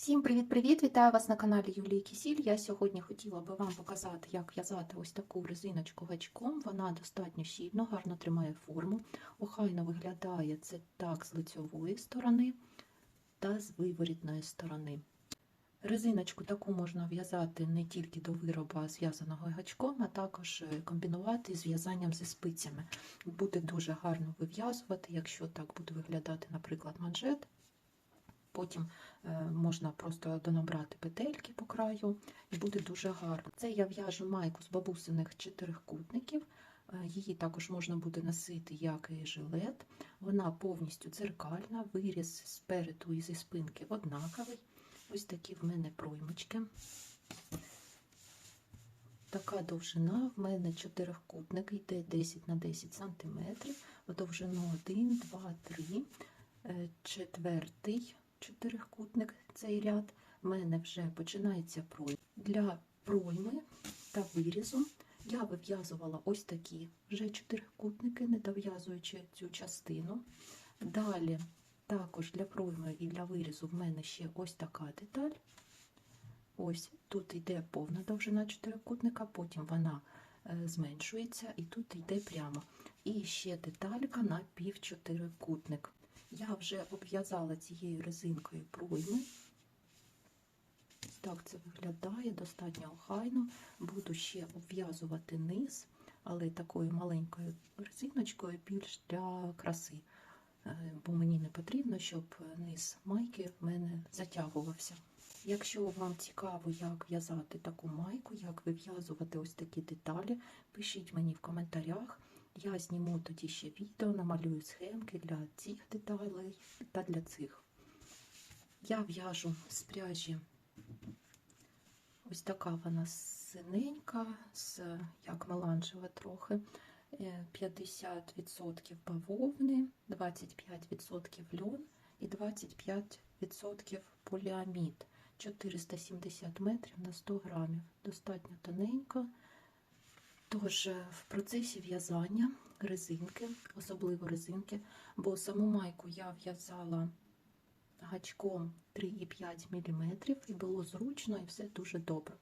Всім привіт-привіт! Вітаю вас на каналі Юлії Кісіль. Я сьогодні хотіла би вам показати, як в'язати ось таку резиночку гачком. Вона достатньо щільно, гарно тримає форму. Охайно виглядає це так з лицьової сторони та з виворітної сторони. Резиночку таку можна в'язати не тільки до вироба зв'язаного гачком, а також е, комбінувати з в'язанням зі спицями. Буде дуже гарно вив'язувати, якщо так буде виглядати, наприклад, манжет. Потім е, можна просто донабрати петельки по краю, і буде дуже гарно. Це я в'яжу майку з бабусиних чотирикутників. Е, Її також можна буде носити як і жилет. Вона повністю дзеркальна, виріз спереду і зі спинки однаковий. Ось такі в мене проймочки. Така довжина в мене чотирикутник, йде 10 на 10 см, довжину 1, 2, 3, Е, четвертий чотирикутник цей ряд. В мене вже починається пройма. Для пройми та вирізу я вив'язувала ось такі вже чотирикутники, не дов'язуючи цю частину. Далі, також для пройми і для вирізу в мене ще ось така деталь. Ось тут йде повна довжина чотирикутника, потім вона е, зменшується і тут йде прямо. І ще деталька на півчотирикутник. Я вже обв'язала цією резинкою пройми. Так це виглядає достатньо охайно. Буду ще обв'язувати низ, але такою маленькою резиночкою більш для краси. Е, Бо мені не потрібно, щоб низ майки в мене затягувався. Якщо вам цікаво, як в'язати таку майку, як вив'язувати ось такі деталі, пишіть мені в коментарях. Я зніму тоді ще відео, намалюю схемки для цих деталей та для цих. Я в'яжу з пряжі ось така вона синенька, з, як меланжева трохи. Е, 50% бавовни, 25% льон і 25% поліамід. 470 метрів на 100 грамів. Достатньо тоненько. Тож е, в процесі в'язання резинки, особливо резинки, бо саму майку я в'язала гачком 3,5 мм і було зручно і все дуже добре.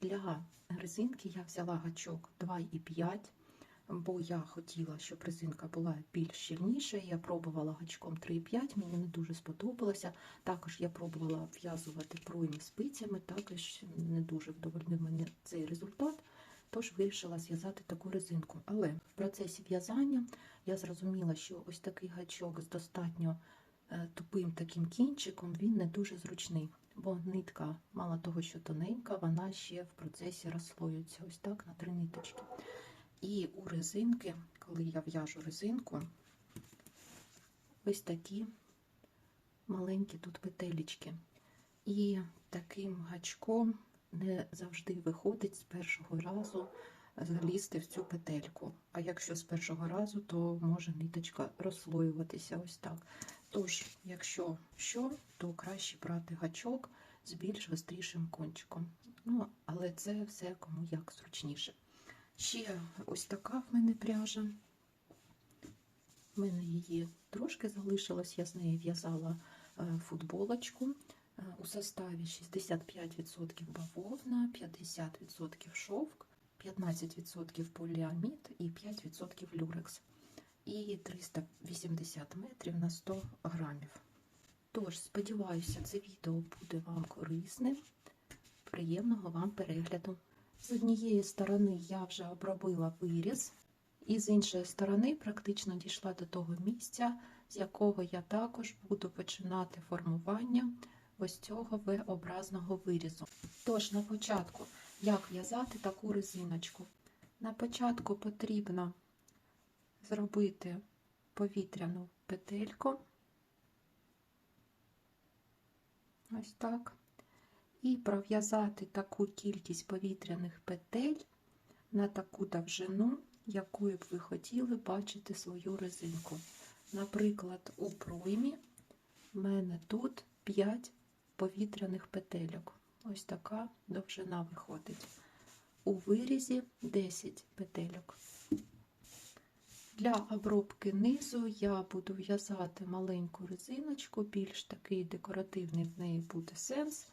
Для резинки я взяла гачок 2,5 бо я хотіла, щоб резинка була більш щільніша. Я пробувала гачком 3,5, мені не дуже сподобалося. Також я пробувала в'язувати пройми спицями, також не дуже вдовольнив мене цей результат. Тож вирішила зв'язати таку резинку. Але в процесі в'язання я зрозуміла, що ось такий гачок з достатньо е, тупим таким кінчиком, він не дуже зручний, бо нитка, мало того, що тоненька, вона ще в процесі розслоюється ось так на три ниточки. І у резинки, коли я в'яжу резинку, ось такі маленькі тут петелечки. І таким гачком не завжди виходить з першого разу залізти в цю петельку. А якщо з першого разу, то може ниточка розслоюватися ось так. Тож, якщо що, то краще брати гачок з більш гострішим кончиком. Ну, але це все кому як зручніше. Ще ось така в мене пряжа. В мене її трошки залишилось, я з неї в'язала е, футболочку. Е, У составі 65% бавовна, 50% шовк, 15% поліамід і 5% люрекс. І 380 метрів на 100 грамів. Тож, сподіваюся, це відео буде вам корисним. Приємного вам перегляду! З однієї сторони я вже обробила виріз, і з іншої сторони практично дійшла до того місця, з якого я також буду починати формування ось цього V-образного вирізу. Тож, на початку, як в'язати таку резиночку? На початку потрібно зробити повітряну петельку. Ось так і пров'язати таку кількість повітряних петель на таку довжину, якою б ви хотіли бачити свою резинку. Наприклад, у проймі в мене тут 5 повітряних петельок. Ось така довжина виходить. У вирізі 10 петельок. Для обробки низу я буду в'язати маленьку резиночку, більш такий декоративний в неї буде сенс.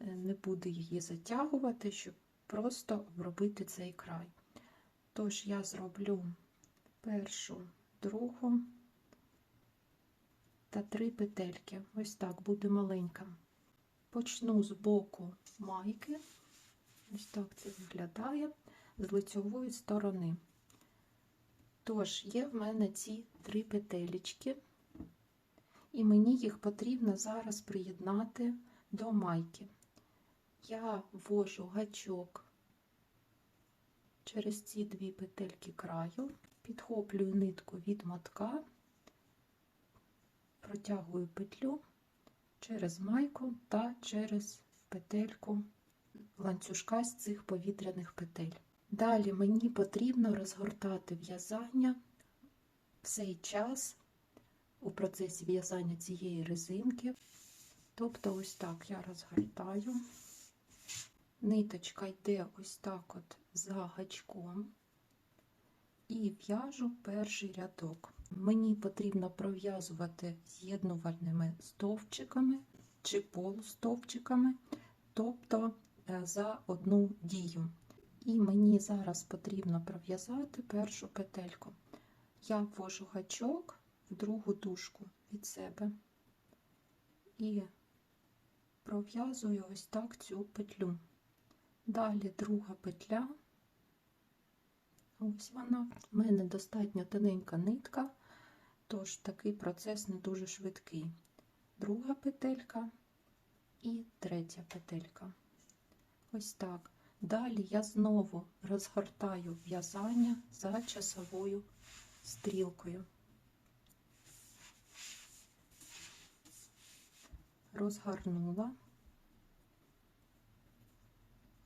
Е, Не буду її затягувати, щоб просто обробити цей край. Тож я зроблю першу, другу та три петельки. Ось так буде маленька. Почну з боку майки. Ось так це виглядає з лицьової сторони. Тож, є в мене ці три петелечки, і мені їх потрібно зараз приєднати до майки. Я ввожу гачок через ці дві петельки краю, підхоплюю нитку від мотка, протягую петлю через майку та через петельку ланцюжка з цих повітряних петель. Далі мені потрібно розгортати в'язання в цей час у процесі в'язання цієї резинки. Тобто, ось так я розгортаю, ниточка йде ось так от за гачком і в'яжу перший рядок. Мені потрібно пров'язувати з'єднувальними стовпчиками чи полустовпчиками, тобто е, за одну дію. І мені зараз потрібно пров'язати першу петельку. Я ввожу гачок в другу дужку від себе і пров'язую ось так цю петлю. Далі друга петля. Ось вона. У мене достатньо тоненька нитка, тож такий процес не дуже швидкий. Друга петелька і третя петелька. Ось так. Далі я знову розгортаю в'язання за часовою стрілкою. Розгорнула.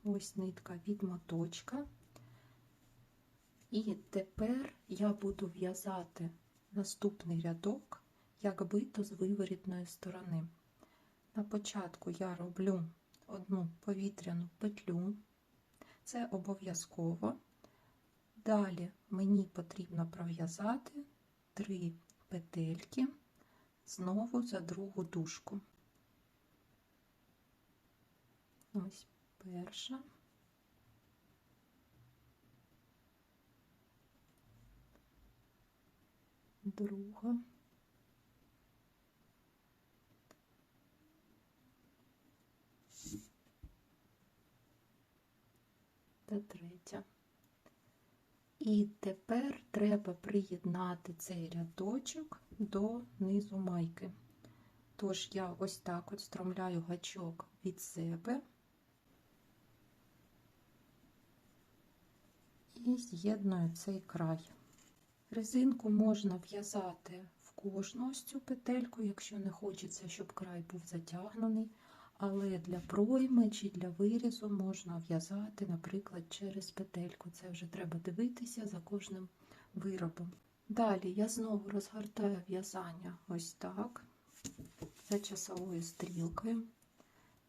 Ось нитка від моточка. І тепер я буду в'язати наступний рядок, як бито з виворітної сторони. На початку я роблю одну повітряну петлю. Це обов'язково. Далі мені потрібно пров'язати три петельки знову за другу дужку. Ось перша. Друга. та третя. І тепер треба приєднати цей рядочок до низу майки. Тож я ось так от стромляю гачок від себе і з'єдную цей край. Резинку можна в'язати в кожну ось цю петельку, якщо не хочеться, щоб край був затягнений. Але для пройми чи для вирізу можна в'язати, наприклад, через петельку. Це вже треба дивитися за кожним виробом. Далі я знову розгортаю в'язання ось так, за часовою стрілкою,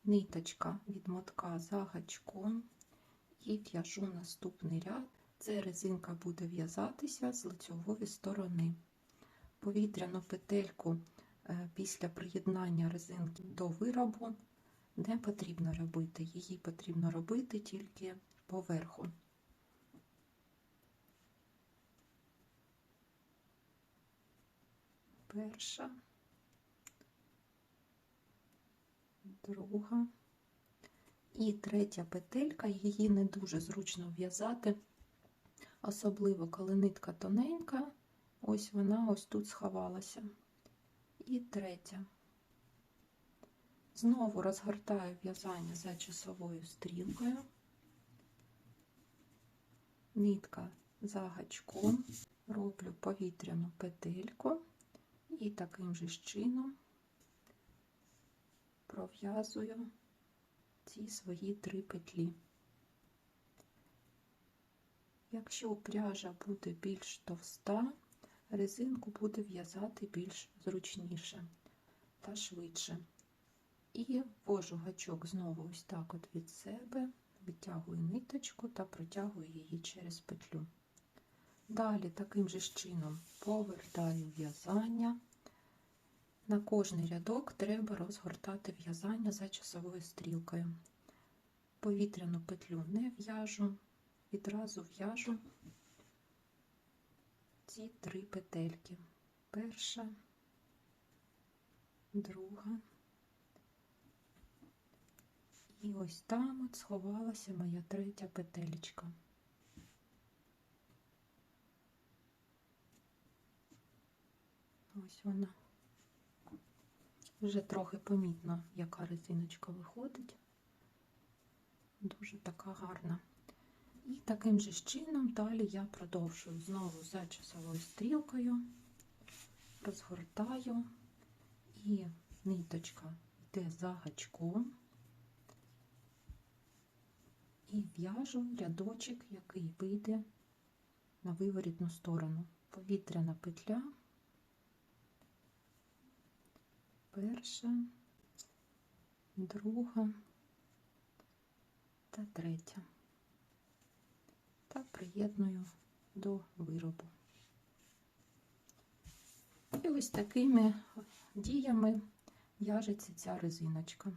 ниточка від мотка за гачком і в'яжу наступний ряд. Це резинка буде в'язатися з лицьової сторони. Повітряну петельку е, після приєднання резинки до виробу не потрібно робити, її потрібно робити тільки поверху. Перша, друга і третя петелька, її не дуже зручно в'язати, особливо коли нитка тоненька, ось вона ось тут сховалася. І третя. Знову розгортаю в'язання за часовою стрілкою, нитка за гачком, роблю повітряну петельку і таким же чином пров'язую ці свої три петлі. Якщо пряжа буде більш товста, резинку буде в'язати більш зручніше та швидше. І ввожу гачок знову ось так от від себе, витягую ниточку та протягую її через петлю. Далі таким же чином повертаю в'язання. На кожний рядок треба розгортати в'язання за часовою стрілкою. Повітряну петлю не в'яжу, відразу в'яжу ці три петельки. Перша, друга. І ось там от сховалася моя третя петелечка. Ось вона. Вже трохи помітно, яка резиночка виходить. Дуже така гарна. І таким же чином далі я продовжую. Знову за часовою стрілкою, розгортаю, і ниточка йде за гачком. І в'яжу рядочок, який вийде на виворітну сторону. Повітряна петля, перша, друга та третя. Та приєдную до виробу. І ось такими діями в'яжеться ця резиночка.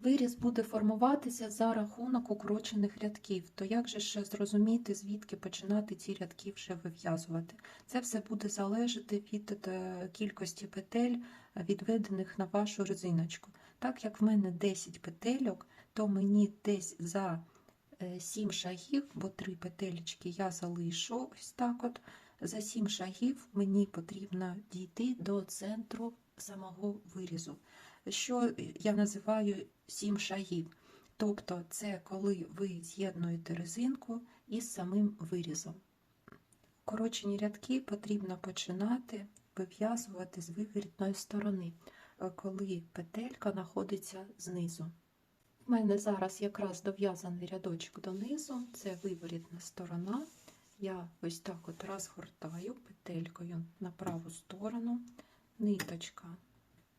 Виріз буде формуватися за рахунок укорочених рядків. То як же ще зрозуміти, звідки починати ці рядки вже вив'язувати? Це все буде залежати від е, кількості петель, е, відведених на вашу резиночку. Так як в мене 10 петельок, то мені десь за 7 шагів, бо 3 петелечки я залишу ось так от. За 7 шагів мені потрібно дійти до центру самого вирізу що я називаю сім шагів. Тобто це коли ви з'єднуєте резинку із самим вирізом. Корочені рядки потрібно починати вив'язувати з виворітної сторони, е, коли петелька знаходиться знизу. У мене зараз якраз дов'язаний рядочок донизу, це виворітна сторона. Я ось так от розгортаю петелькою на праву сторону, ниточка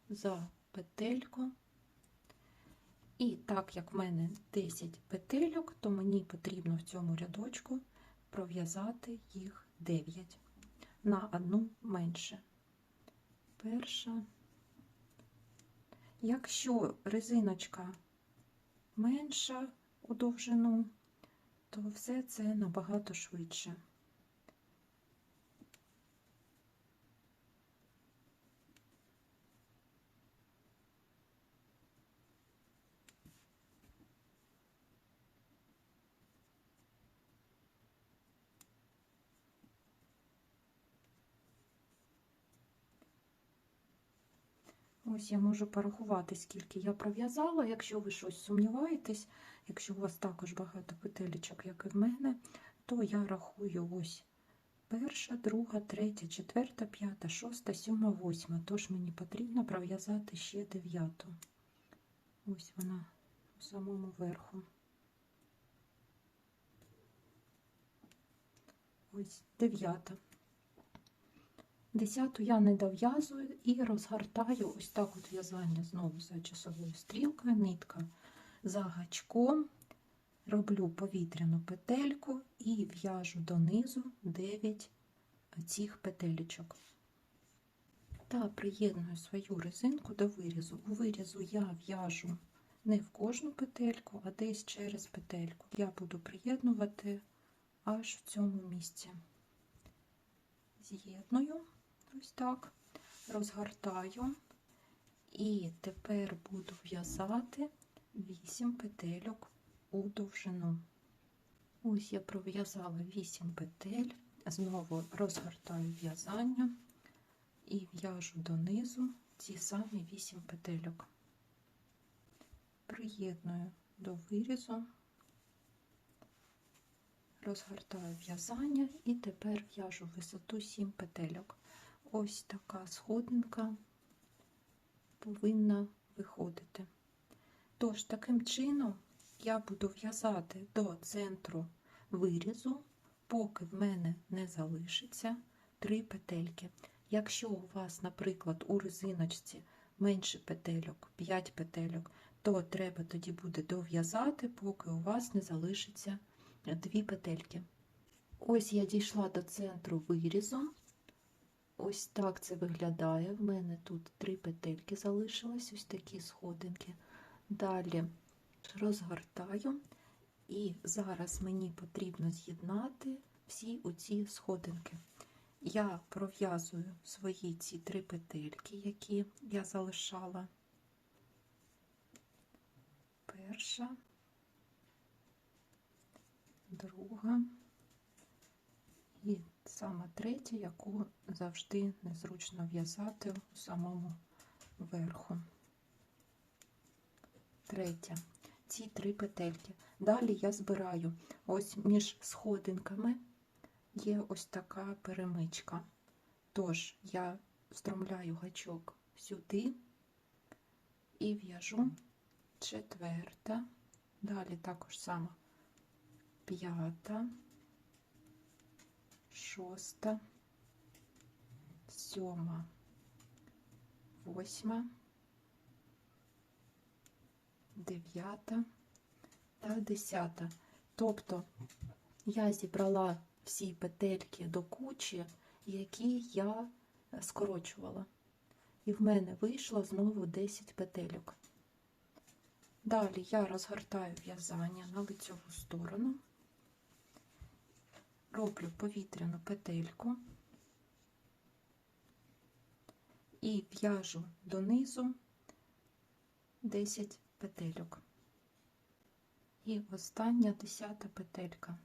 за петельку. І так як в мене 10 петельок, то мені потрібно в цьому рядочку пров'язати їх 9 на одну менше. Перша. Якщо резиночка менша у довжину, то все це набагато швидше. Ось я можу порахувати, скільки я пров'язала. Якщо ви щось сумніваєтесь, якщо у вас також багато петелечок, як і в мене, то я рахую ось перша, друга, третя, четверта, п'ята, шоста, сьома, восьма. Тож мені потрібно пров'язати ще дев'яту. Ось вона у самому верху. Ось дев'ята. Десяту я не дов'язую і розгортаю ось так от в'язання знову за часовою стрілкою, нитка за гачком, роблю повітряну петельку і в'яжу донизу 9 цих петелечок. Та приєдную свою резинку до вирізу. У вирізу я в'яжу не в кожну петельку, а десь через петельку. Я буду приєднувати аж в цьому місці. З'єдную. Ось так, розгортаю, і тепер буду в'язати 8 петельок у довжину. Ось я пров'язала 8 петель, знову розгортаю в'язання і в'яжу донизу ці самі 8 петельок. Приєдную до вирізу, розгортаю в'язання і тепер в'яжу висоту 7 петельок ось така сходинка повинна виходити. Тож, таким чином я буду в'язати до центру вирізу, поки в мене не залишиться три петельки. Якщо у вас, наприклад, у резиночці менше петельок, 5 петельок, то треба тоді буде дов'язати, поки у вас не залишиться дві петельки. Ось я дійшла до центру вирізу. Ось так це виглядає. В мене тут три петельки залишились, ось такі сходинки. Далі розгортаю, і зараз мені потрібно з'єднати всі оці сходинки. Я пров'язую свої ці три петельки, які я залишала. Перша, друга і саме третя, яку завжди незручно в'язати у самому верху. Третя. Ці три петельки. Далі я збираю ось між сходинками є ось така перемичка. Тож я встромляю гачок сюди і в'яжу четверта, далі також само п'ята, шоста, сьома, восьма, дев'ята та десята. Тобто я зібрала всі петельки до кучі, які я скорочувала. І в мене вийшло знову 10 петельок. Далі я розгортаю в'язання на лицьову сторону, роблю повітряну петельку і в'яжу донизу 10 петельок. І остання десята петелька.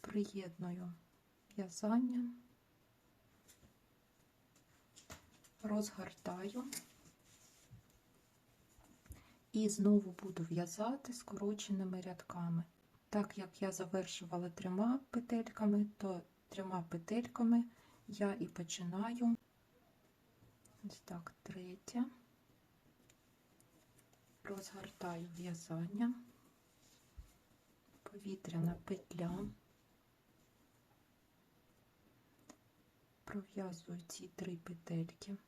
Приєдную в'язання, розгортаю і знову буду в'язати скороченими рядками. Так як я завершувала трьома петельками, то трьома петельками я і починаю. Ось так, третя, розгортаю в'язання, повітряна петля, пров'язую ці три петельки.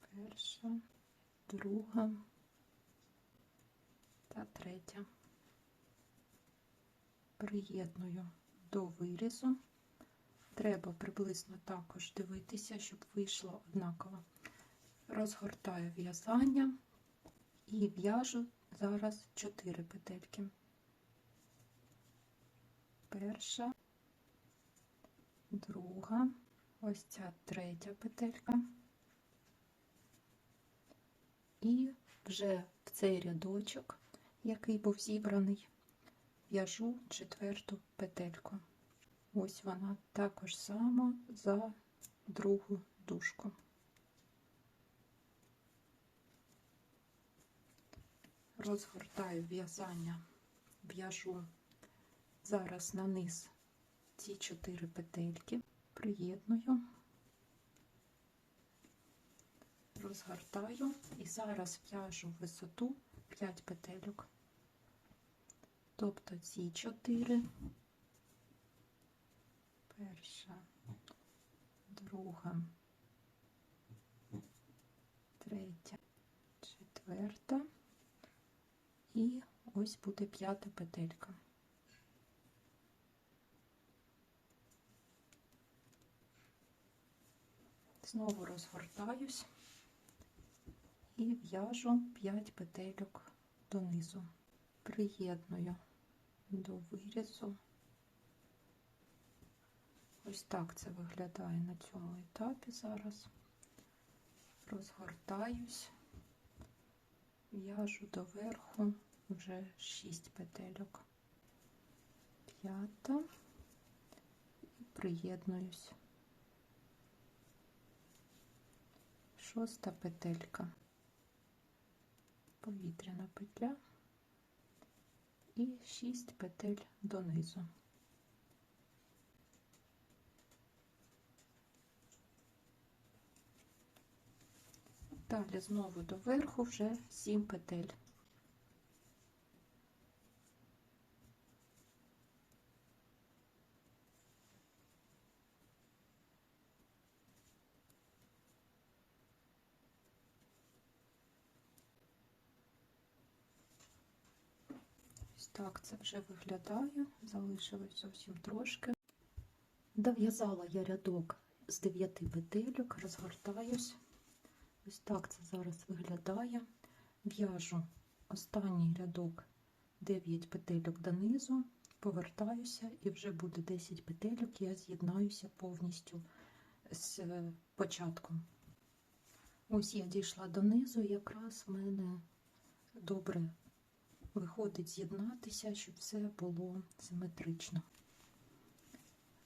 Перша, друга та третя. Приєдную до вирізу. Треба приблизно також дивитися, щоб вийшло однаково. Розгортаю в'язання і в'яжу зараз 4 петельки. Перша, друга, ось ця третя петелька. І вже в цей рядочок, який був зібраний, в'яжу четверту петельку. Ось вона також само за другу дужку. Розгортаю в'язання, в'яжу зараз на низ ці чотири петельки, приєдную, розгортаю. І зараз в'яжу висоту 5 петельок. Тобто ці чотири, перша, друга, третя, четверта і ось буде п'ята петелька. Знову розгортаюсь і в'яжу 5 петельок донизу. Приєдную до вирізу. Ось так це виглядає на цьому етапі зараз. Розгортаюсь, в'яжу доверху вже 6 петельок. П'ята і приєднуюсь. Шоста петелька, повітряна петля і 6 петель донизу. Далі знову доверху вже 7 петель. Так це вже виглядає. Залишилось зовсім трошки. Дов'язала я рядок з 9 петельок, розгортаюсь. Ось так це зараз виглядає. В'яжу останній рядок 9 петельок донизу, повертаюся і вже буде 10 петельок, я з'єднаюся повністю з е, початком. Ось я дійшла донизу, якраз в мене добре виходить з'єднатися, щоб все було симетрично.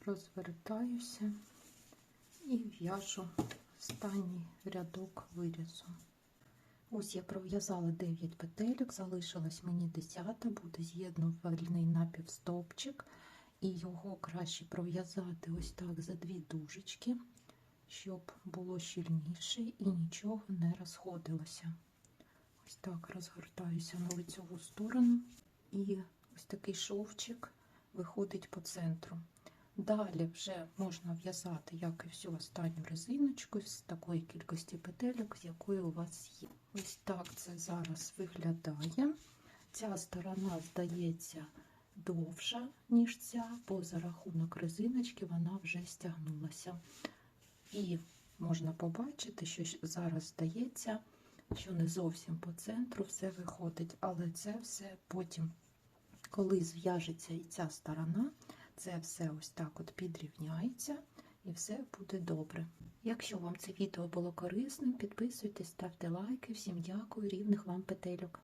Розвертаюся і в'яжу останній рядок вирізу. Ось я пров'язала 9 петельок, залишилась мені 10, буде з'єднувальний напівстовпчик, і його краще пров'язати ось так за дві дужечки, щоб було щільніше і нічого не розходилося. Ось так розгортаюся на лицеву сторону, і ось такий шовчик виходить по центру. Далі вже можна в'язати, як і всю останню резиночку з такої кількості петельок, з якої у вас є. Ось так це зараз виглядає. Ця сторона здається довша, ніж ця, бо за рахунок резиночки вона вже стягнулася. І можна побачити, що зараз здається, що не зовсім по центру все виходить, але це все потім, коли зв'яжеться і ця сторона, це все ось так от підрівняється і все буде добре. Якщо вам це відео було корисним, підписуйтесь, ставте лайки. Всім дякую, рівних вам петельок.